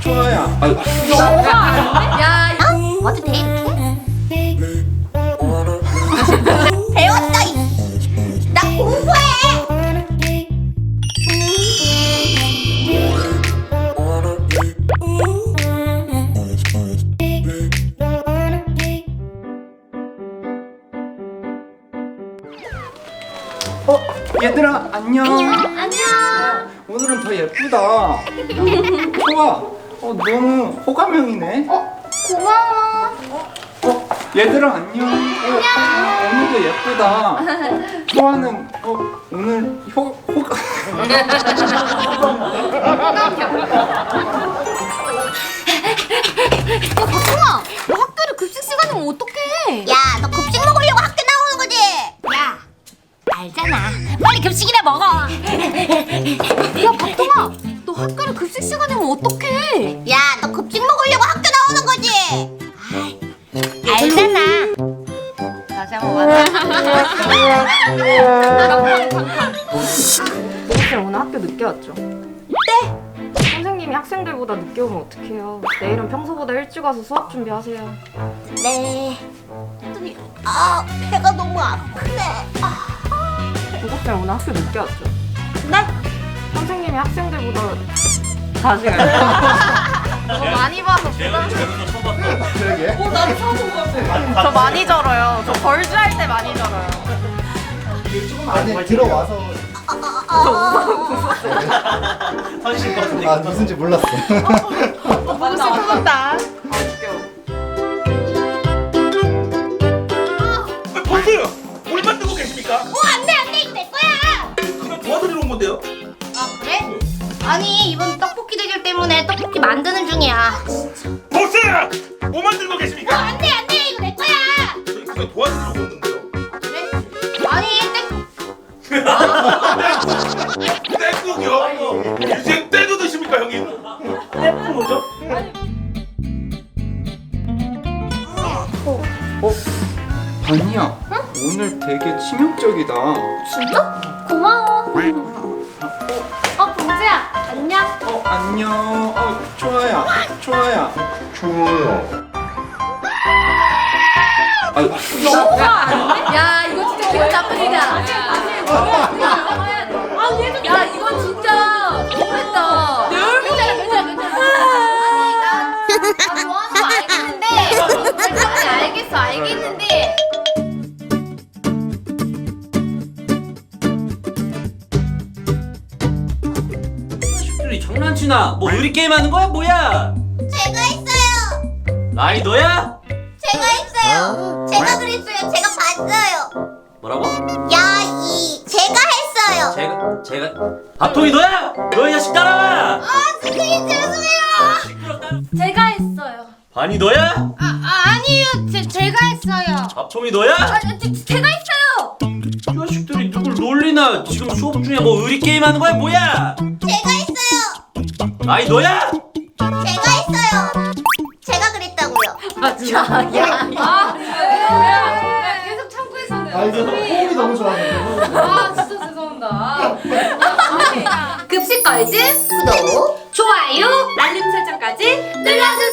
좋아요. 아, 야, 이거 어? 와도 돼 어, 얘들아 안녕. 안녕 오늘은 더 예쁘다. 좋아. 어, 너무 호감형이네. 어 고마워 어, 얘들아 안녕. 어, 오늘도 예쁘다. 좋아는 어, 오늘 호 호감. 야, 알잖아 빨리 급식이나 먹어 야, 박동아, 너 학교를 급식 시간이면 어떡해? 야 너 급식 먹으려고 학교 나오는 거지? 알잖아 다시 한번 만나. 선생님 오늘 학교 늦게 왔죠? 네. 선생님이 학생들보다 늦게 오면 어떡해요? 내일은 평소보다 일찍 와서 수업 준비하세요. 네 했더니 아 배가 너무 아프네 아, 고급생 오늘 학교 늦게 왔죠? 네? 선생님이 학생들보다 다시 가요. 저 많이 봐서 부담. 그러게. 저 많이 절어요. 저 벌주할 때 많이 절어요. 안에 들어와서 아 무슨지 몰랐어. 보고 싶었다. 건데요. 아 그래? 아니 이번 떡볶이 대결 때문에 떡볶이 만드는 중이야 보세요. 뭐 만들고 계십니까? 안돼 안돼 이거 내 거야 저희 그냥 도와드리러 온 건데요. 그래? 아니 땡 떼국이요? 인생 떼도 드십니까 형님? 떼국 뭐죠? 반이야. 오늘 되게 치명적이다. 고마워. 어, 봉지야, 안녕. 어 안녕. 어 좋아요. 좋아요. 좋아요. 아, 야, 이거 진짜 기분 나쁘다. 아, 장난치나? 뭐 의리 게임 하는 거야 뭐야? 제가 했어요 라이 너야? 제가 했어요 제가 그랬어요 제가 봤어요 뭐라고? 야 이 제가 했어요 제가 제가 밥통이 너야? 너이 자식 따라와! 아 선생님 죄송해요 시끄러 따라. 제가 했어요. 반이 너야? 아, 아 아니에요 제, 제가 했어요 밥통이 너야? 아, 제, 제가 했어요. 이 자식들이 누굴 놀리나? 지금 수업 중에 뭐 의리 게임 하는 거야 뭐야? 라이 너야? 제가 했어요 제가 그랬다고요 야, 야, 아, 야, 계속 참고 있었네. 아 이제 호흡이 너무 좋아서. 아, 진짜 죄송합니다. 급식 걸즈 구독, 좋아요, 알림 설정까지 눌러주세요.